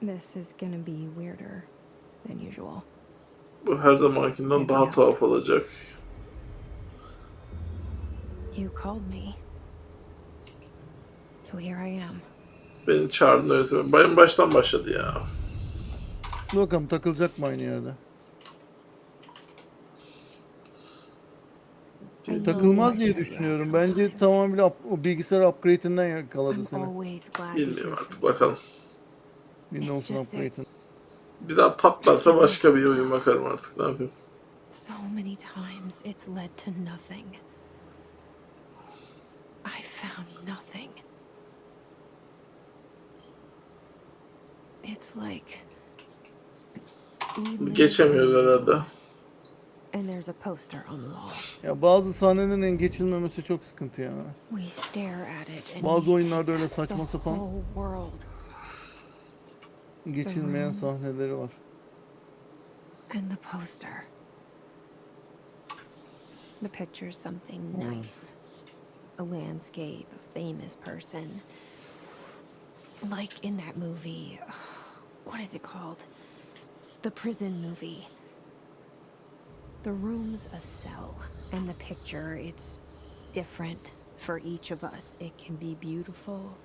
This is gonna be weirder than usual. Bu her zamankinden daha tuhaf olacak. You called me. So here I am. Beni çağırdın öğretmen. Bayım baştan başladı ya. Bakalım takılacak mı aynı yerde? I know Takılmaz diye düşünüyorum. Bence sometimes. tamamıyla up- o bilgisayar upgrade'inden yakaladı I'm seni. always glad to Bilmiyorum hear artık from bakalım. Windows'un just. Bir daha patlarsa başka bir oyun bakarım artık ne yapayım. So many times it's led to nothing. I found nothing. It's like Geçemiyoruz herhalde. And there's a poster on the wall. Ya bazı sahnelerin geçilmemesi çok sıkıntı ya. We stare at it and Bazı oyunlarda öyle saçma sapan- whole world. Geçilmeyen sahneleri var. And the poster. The picture's something nice. A landscape, a famous person. Like in that movie. What is it called? The prison movie. The room's a cell, and the picture, it's different for each of us. It can be beautiful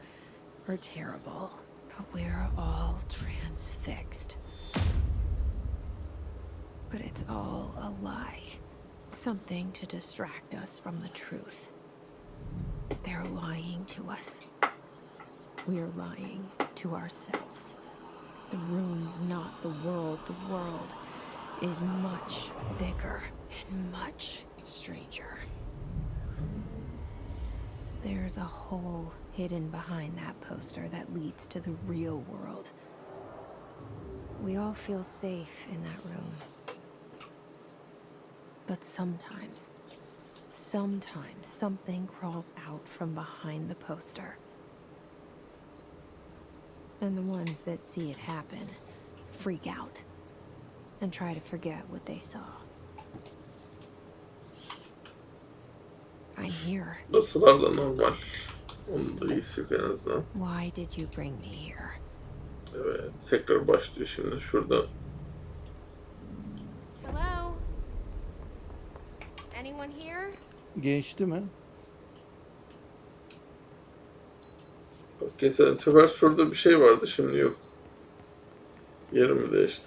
or terrible, but we're all transfixed. But it's all a lie. Something to distract us from the truth. They're lying to us. We're lying to ourselves. The rune's not the world. The world is much bigger and much stranger. There's a hole hidden behind that poster that leads to the real world. We all feel safe in that room. But sometimes, sometimes something crawls out from behind the poster. And the ones that see it happen freak out and try to forget what they saw. I'm here. Basalar da normal. Onun da iyisi yok en azından. Why did you bring me here? Evet tekrar başlıyor şimdi şurada. Hello? Anyone here? Geçti mi? Bak geçen sefer şurada bir şey vardı şimdi yok. Yerimi değişti.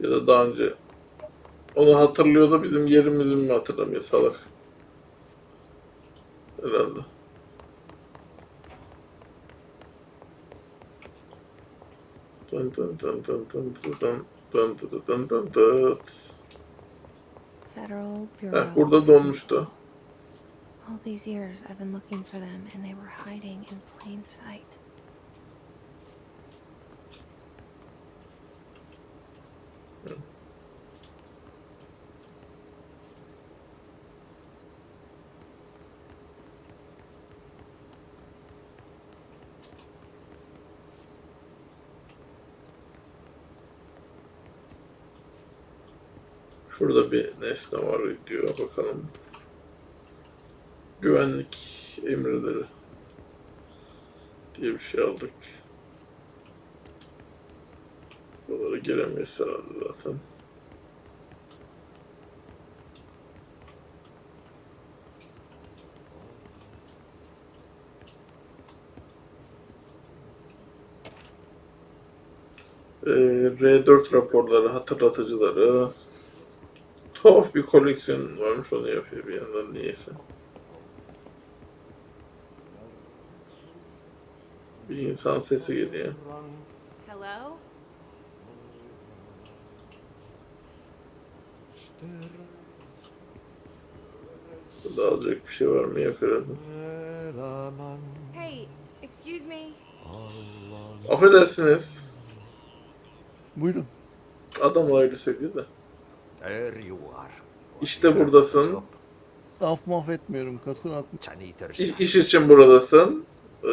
Ya da daha önce onu hatırlıyor da bizim yerimizi mi hatırlamıyor salak. Herhalde. Dın dın dın dın dın dın dın dın dın dın dın dın. Federal Bureau. Heh, burada donmuştu. All these years I've been looking for them and they were hiding in plain sight. Şurada bir nesne var diyor bakalım. Güvenlik emirleri diye bir şey aldık. Buralara giremiyoruz herhalde zaten. Ee, R4 raporları, hatırlatıcıları, Tuhaf bir koleksiyon varmış onu yapıyor bir yandan niyeyse. Bir insan sesi geliyor. Hello? Burada alacak bir şey var mı yok herhalde. Hey, excuse me. Affedersiniz. Buyurun. Adam öyle söylüyor da. İşte buradasın. Af mahvetmiyorum. Katır af. İş, için buradasın. Ee,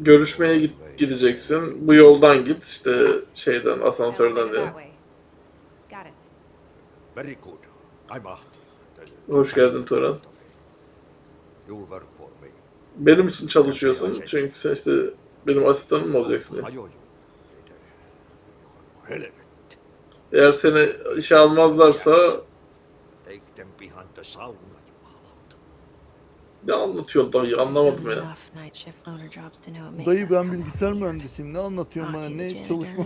görüşmeye git, gideceksin. Bu yoldan git. İşte şeyden, asansörden diye. Hoş geldin Turan. Benim için çalışıyorsun. Çünkü sen işte benim asistanım olacaksın. Ya. Helvet. Eğer seni işe almazlarsa ne anlatıyorsun dayı anlamadım ya. Dayı ben bilgisayar mühendisiyim. Ne anlatıyorsun bana? Ne çalışma?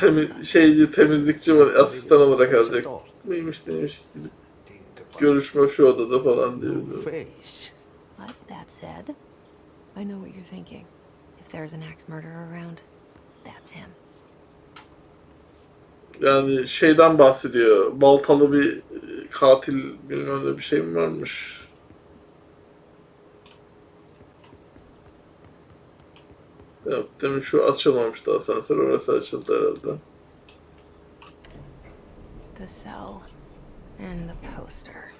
Temiz, şeyci, temizlikçi var, asistan olarak alacak. Neymiş neymiş. Gidip görüşme şu odada falan diyor. your face. But that said, I know what you're thinking. If there's an axe murderer around, that's him. Yani şeyden bahsediyor. Baltalı bir e, katil bilmem ne bir şey mi varmış. Yok demin şu açılmamıştı asansör orası açıldı herhalde. The cell and the poster.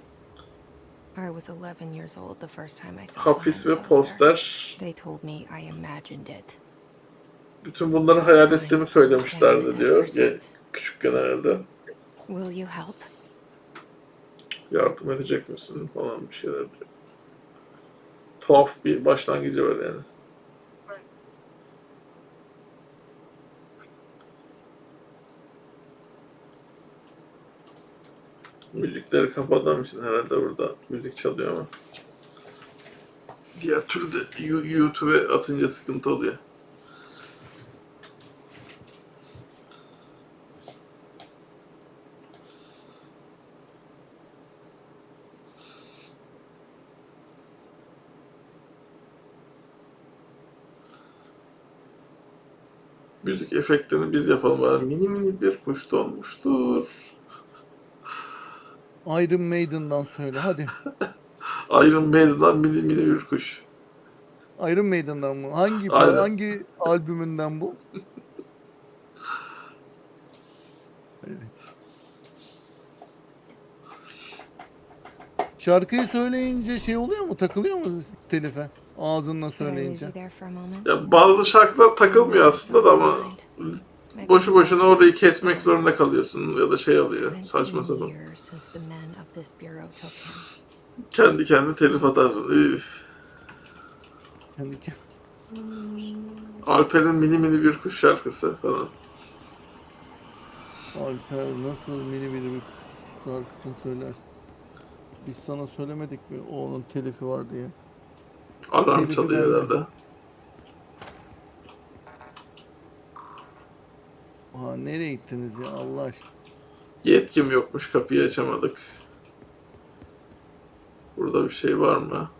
I was 11 years old the first time I saw Hapis ve poster. They told me I imagined it. Bütün bunları hayal ettiğimi söylemişlerdi diyor. Küçükken herhalde. Will you help? Yardım edecek misin falan bir şeyler diyor. Tuhaf bir başlangıcı var yani. Müzikleri kapadığım için herhalde burada müzik çalıyor ama. Diğer türlü YouTube'e atınca sıkıntı oluyor. Müzik efektlerini biz yapalım. Bari mini mini bir kuş donmuştur. Iron Maiden'dan söyle hadi. Iron Maiden'dan mini mini bir kuş. Iron Maiden'dan mı? Hangi Aynen. hangi albümünden bu? Şarkıyı söyleyince şey oluyor mu? Takılıyor mu telife? Ağzınla söyleyince. Ya bazı şarkılar takılmıyor aslında da ama boşu boşuna orayı kesmek zorunda kalıyorsun ya da şey oluyor. 17 Saçma sapan. Kendi kendine telif atarsın. Üf. Kendi ke- Alper'in mini mini bir kuş şarkısı falan. Alper nasıl mini mini bir şarkısını söylersin? Biz sana söylemedik mi o onun telifi var diye. Alarm çalıyor herhalde. Aa nereye gittiniz ya Allah aşkına? Yetkim yokmuş kapıyı açamadık. Burada bir şey var mı?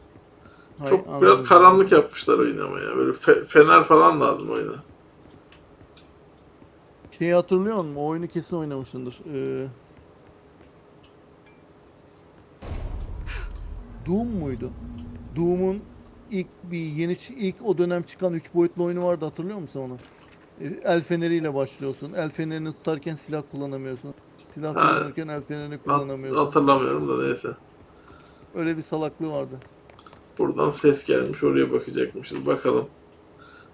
Hay Çok anam. biraz karanlık yapmışlar oyunu ama ya. Böyle fe- fener falan lazım oyuna. Şeyi hatırlıyor musun? O oyunu kesin oynamışsındır. Ee... Doom muydu? Doom'un ilk bir yeni ilk o dönem çıkan 3 boyutlu oyunu vardı hatırlıyor musun onu? Ee, El feneriyle başlıyorsun. El fenerini tutarken silah kullanamıyorsun. Silah Ha. kullanırken el fenerini kullanamıyorsun. hatırlamıyorum da neyse. Öyle bir salaklığı vardı. Buradan ses gelmiş oraya bakacakmışız. Bakalım.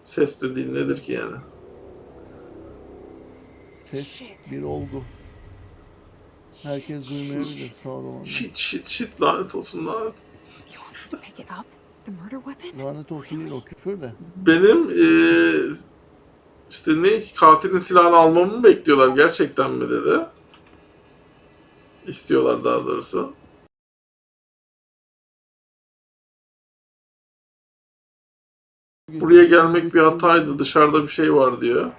Ses dediğin nedir ki yani? Ses Shit. bir olgu. Herkes duymayabilir shit. sağ olun. Shit shit shit lanet olsun lanet. You want me to pick it up? The murder weapon? Lanet olsun değil o küfür de. Benim eee işte ne katilin silahını almamı mı bekliyorlar gerçekten mi dedi. İstiyorlar daha doğrusu. Buraya gelmek bir hataydı. Dışarıda bir şey var diyor.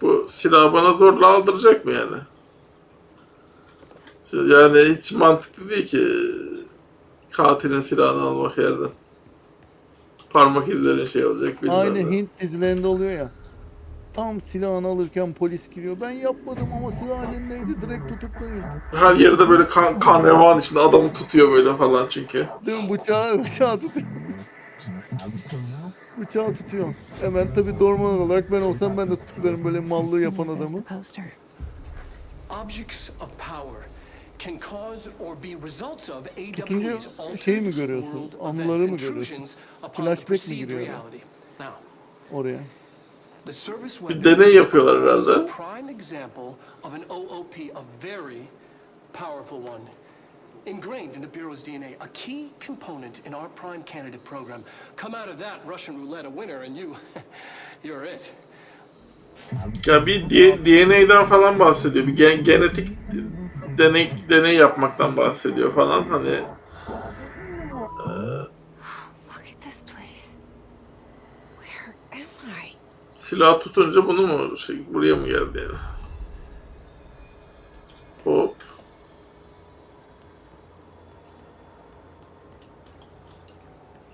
Bu silahı bana zorla aldıracak mı yani? Yani hiç mantıklı değil ki katilin silahını almak yerden. Parmak izlerin şey olacak bilmem Aynı ne. Hint dizilerinde oluyor ya. Tam silahını alırken polis giriyor. Ben yapmadım ama silah elindeydi. Direkt tutuklayın. Her yerde böyle kan, kan revan içinde adamı tutuyor böyle falan çünkü. Değil mi? Bıçağı, bıçağı tutuyor. bıçağı tutuyor. Hemen tabii normal olarak ben olsam ben de tutuklarım böyle mallığı yapan adamı. Objects of power can cause or be results of Tutunca şeyi mi görüyorsun? world Anıları events, mı görüyorsun? intrusions upon the Flashback mi perceived giriyor oraya? reality. Now, Oraya. the service Bir deney is yapıyorlar a herhalde. prime example of an OOP, a very powerful one. ingrained in the Bureau's DNA, a key component in our prime candidate program. Come out of that Russian roulette a winner, and you, you're it. Ya bir DNA'den falan bahsediyor. Bir gen- genetik deney deney yapmaktan bahsediyor falan. Hani silah tutunca bunu mu şey buraya mı geldi yani? Hop.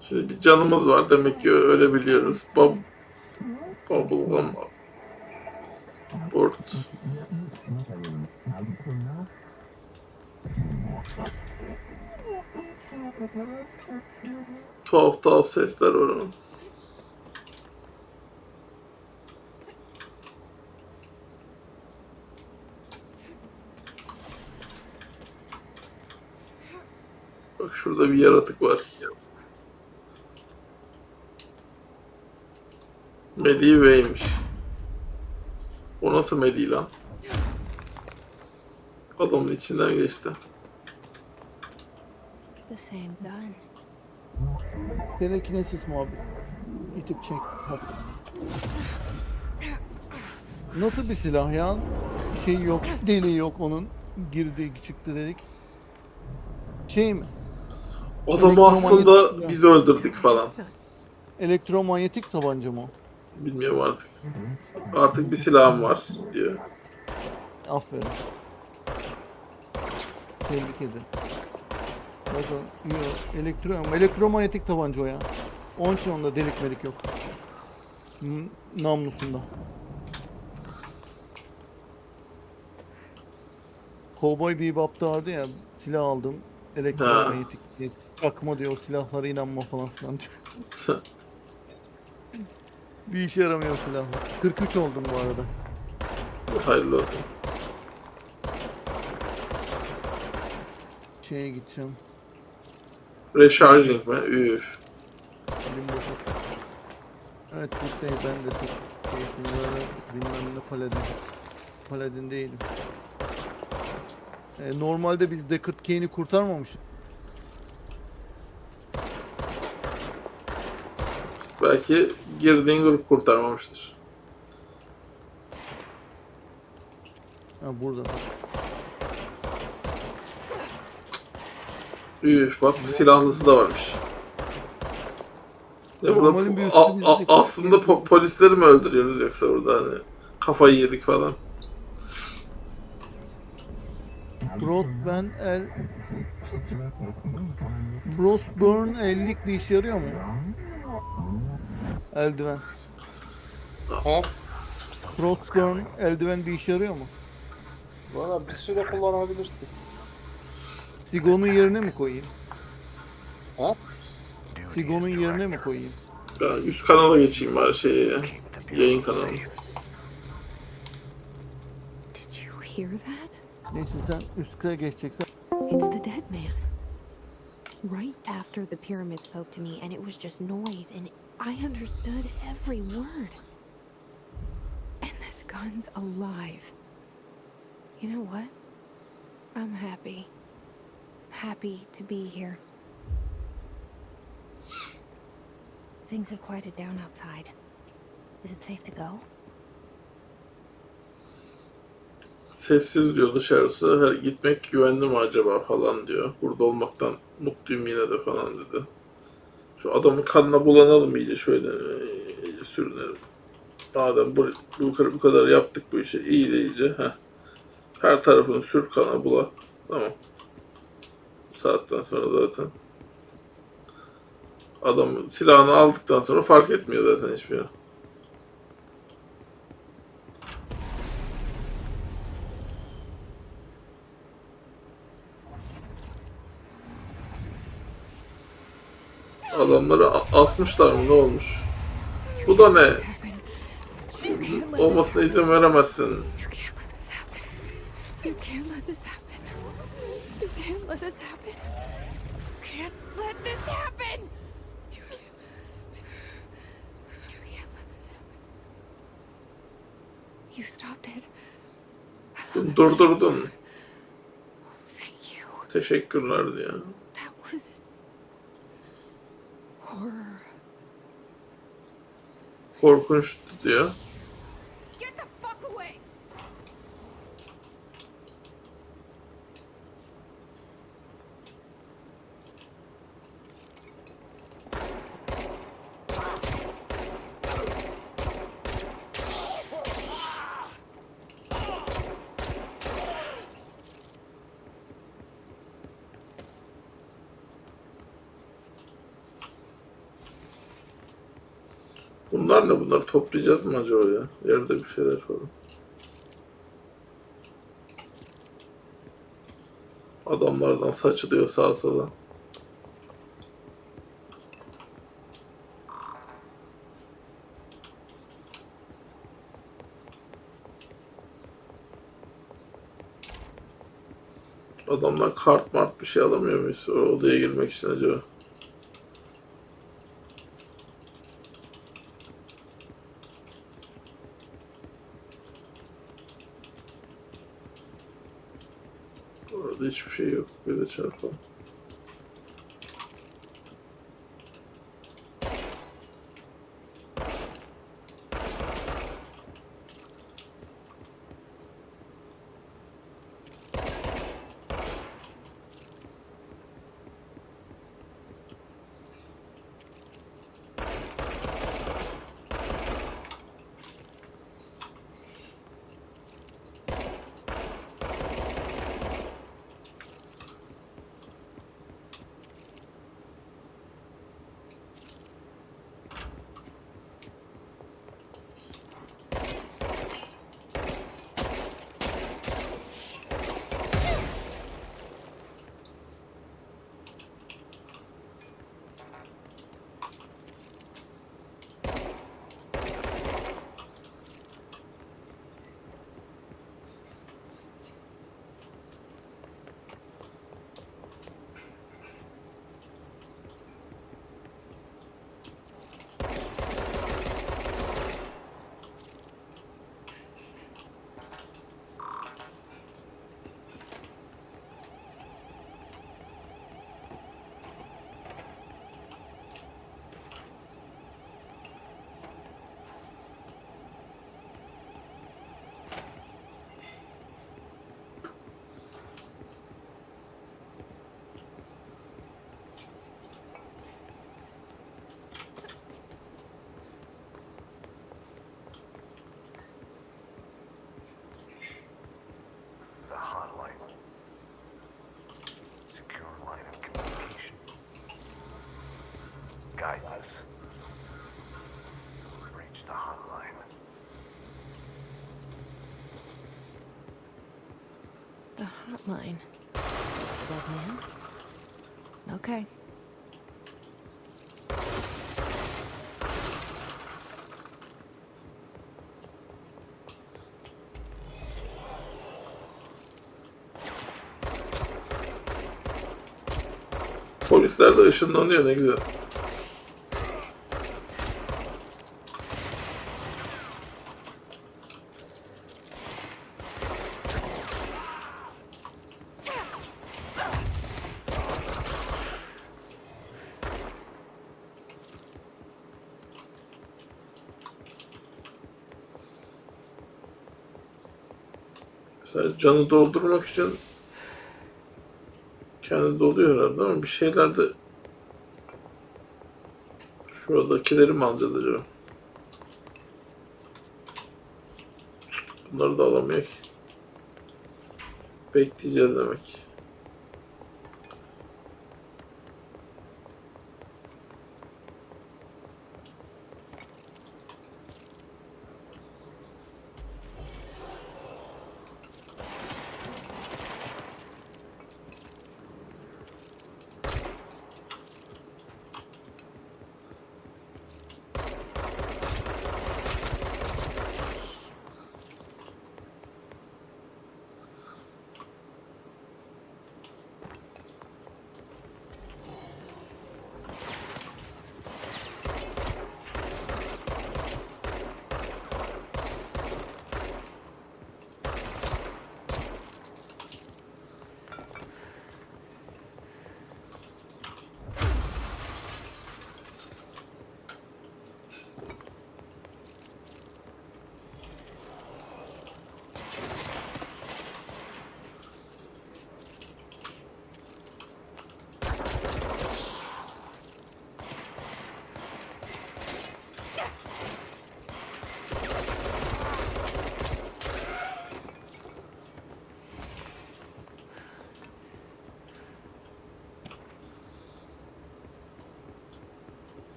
Şimdi bir canımız var demek ki öyle biliyoruz. Bob Bubblegum Board. Tuhaf tuhaf sesler var ama. Bak şurada bir yaratık var. Melih Bey'miş. O nasıl Melih lan? Adamın içinden geçti. The same gun. Telekinesis muhabbet. İtip çek. Nasıl bir silah ya? Şey yok, deliği yok onun. Girdi çıktı dedik. Şey mi? Adamı aslında Elektromanyetik- biz öldürdük falan. Elektromanyetik tabanca mı o? Bilmiyorum artık. Artık bir silahım var diyor. Aferin. Tebrik ederim. Bakın, yok, elektro, elektromanyetik tabanca o ya. Onun için onda delik melik yok. Hmm, Namlusunda. Cowboy Bebop'ta vardı ya, silah aldım. Elektromanyetik diye. Akma diyor, silahlara inanma falan filan diyor. Bir işe yaramıyor silahlar. 43 oldum bu arada. Hayırlı olsun. Şeye gideceğim. Recharging mi? Üf. Elim boşa. Evet Türk değil ben de Türk. Keyfimlere bilmem ne paladin. Paladin değilim. E, normalde biz Deckard Kane'i kurtarmamışız. Belki girdiğin grup kurtarmamıştır. Ha burada. Üf bak silahlısı da varmış. Normalin bir burada a- a- de- aslında po- polisleri mi öldürüyoruz yoksa burada hani kafayı yedik falan. Broadband el... Brosburn ellik bir işe yarıyor mu? Eldiven. Ha? Brosburn eldiven bir işe yarıyor mu? Valla bir süre kullanabilirsin. Sigon'un yerine mi koyayım? Ha? Sigon'un yerine mi koyayım? Ben üst kanala geçeyim bari şeye ya. Yayın kanalı. Did you hear that? Neyse sen üste geçeceksen It's the dead man. Right after the pyramid spoke to me, and it was just noise, and I understood every word. And this gun's alive. You know what? I'm happy. Happy to be here. Things have quieted down outside. Is it safe to go? Sessiz diyor dışarısı. Gitmek güvenli mi acaba falan diyor. Burada olmaktan mutluyum yine de falan dedi. Şu adamın kanına bulanalım iyice şöyle iyice sürünelim. Madem bu, bu, bu kadar yaptık bu işi iyi de iyice. Heh. Her tarafını sür kana bula. Tamam. Saatten sonra zaten. Adam silahını aldıktan sonra fark etmiyor zaten hiçbir şey. Adamları asmışlar mı ne olmuş? Bu da ne? Olmasına izin veremezsin. You can't let this happen. You can't let this happen. You can't let this happen. You can't let this happen. You can't let this happen. You can't let this happen. You stopped it. Durdurdun. Thank you. Teşekkürler diyor. That was horror. Korkunçtu diyor. Get the fuck away! Bunlar ne? Bunları toplayacağız mı acaba ya? Yerde bir şeyler falan. Adamlardan saçılıyor sağa sola. Adamlar kart mart bir şey alamıyor muyuz? O odaya girmek için acaba? Hiçbir şey yok. De çarpalım. Hotline. Dead man? Okay. Polisler de ışınlanıyor ne güzel. Mesela canı doldurmak için kendi doluyor herhalde ama bir şeyler de şuradakileri mi alacağız acaba? Bunları da alamıyor ki. Bekleyeceğiz demek.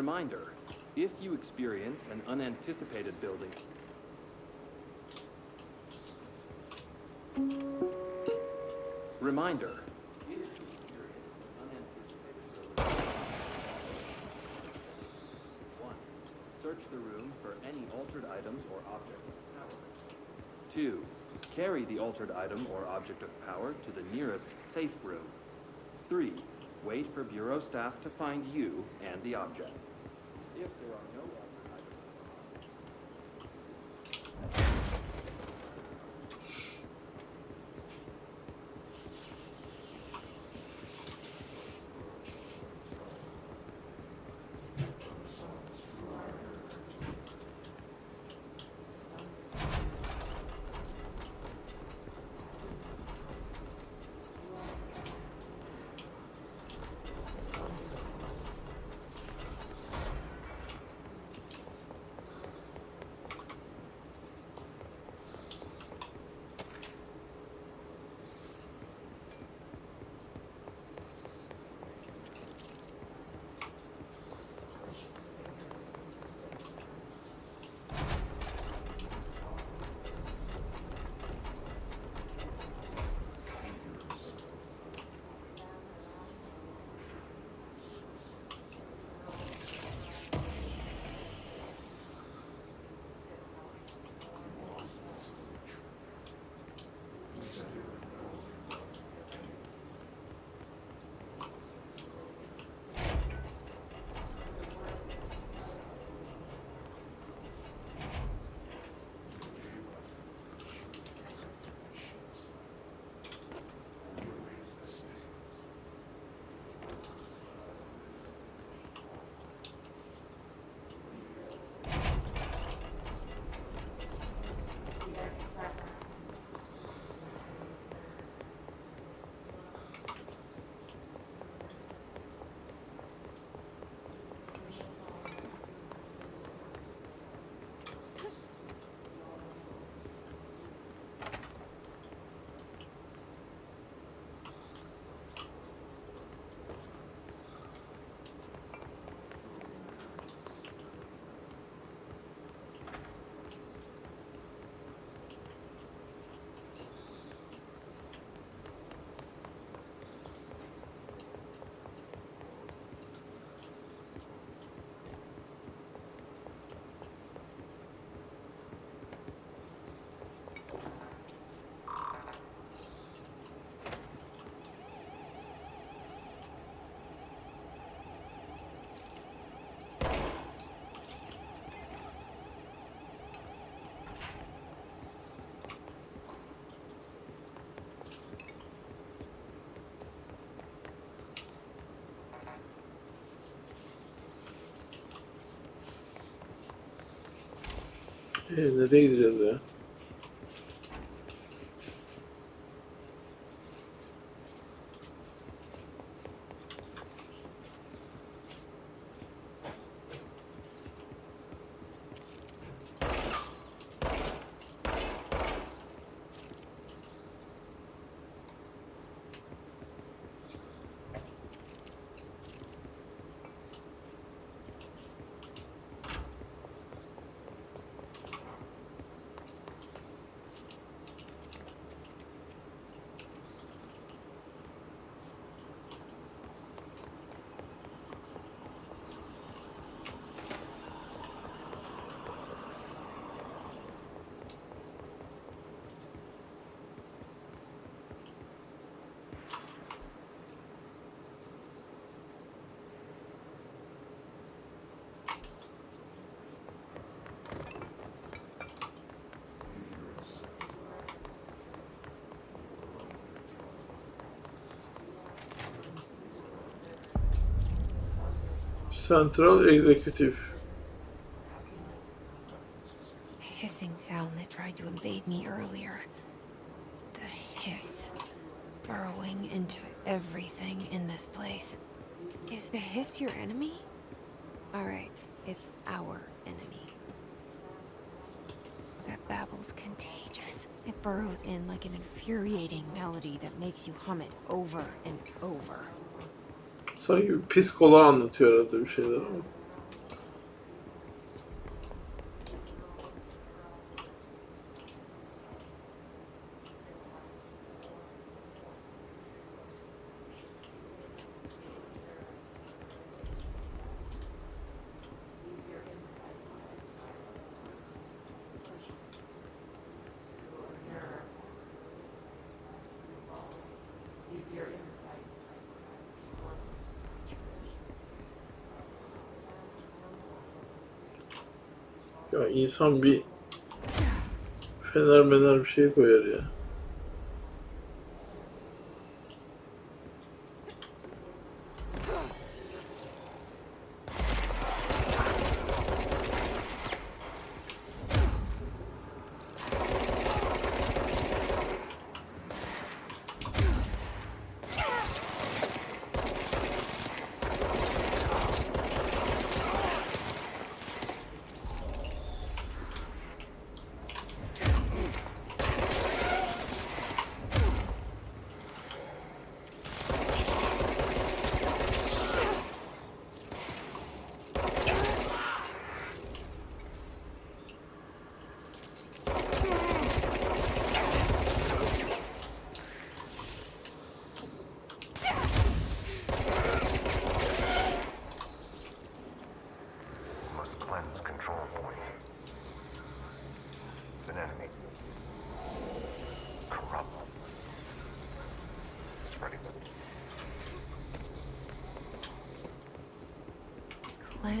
Reminder, if you experience an unanticipated building... Reminder. 1. Search the room for any altered items or objects of power. 2. Carry the altered item or object of power to the nearest safe room. 3. Wait for Bureau staff to find you and the object. If there are no E, nereye gideceğiz ya? Central Executive. The hissing sound that tried to invade me earlier. The hiss. Burrowing into everything in this place. Is the hiss your enemy? Alright, it's our enemy. That babble's contagious. It burrows in like an infuriating melody that makes you hum it over and over. Sanki psikoloğa anlatıyor arada bir şeyler ama. Ya insan bir fener mener bir şey koyar ya.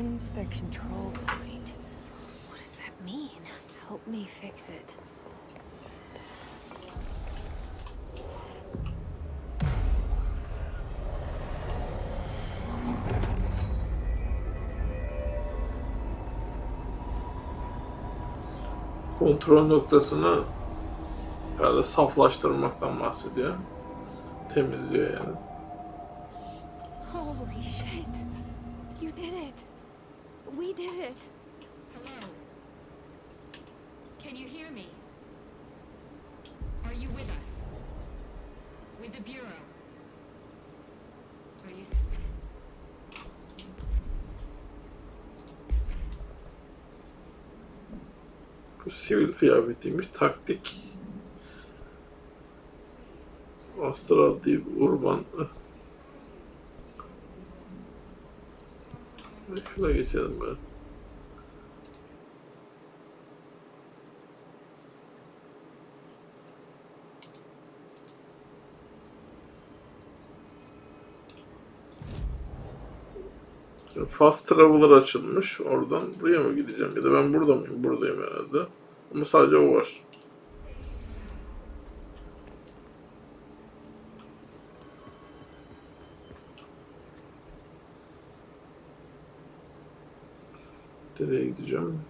Cleanse the control point. What does that mean? Help me fix it. Kontrol noktasını herhalde saflaştırmaktan bahsediyor. Temizliyor yani. Holy shit. You did it. Hello? Can you hear me? Are you with us? With the Bureau? Are you... Bu sivil kıyafetiymiş. Taktik. Astral deyip urban. Şuna geçelim böyle. Fast Traveler açılmış. Oradan buraya mı gideceğim? Ya da ben burada mıyım? Buradayım herhalde. Ama sadece o var. Nereye gideceğim?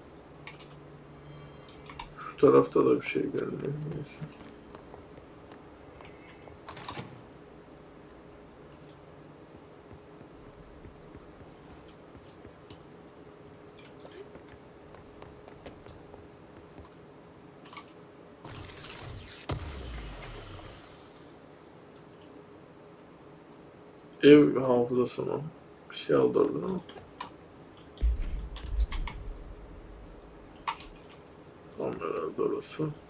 Şu tarafta da bir şey. Neyse. Ev hafızası mı? Bir şey aldı oradan ama. Tamam herhalde orası.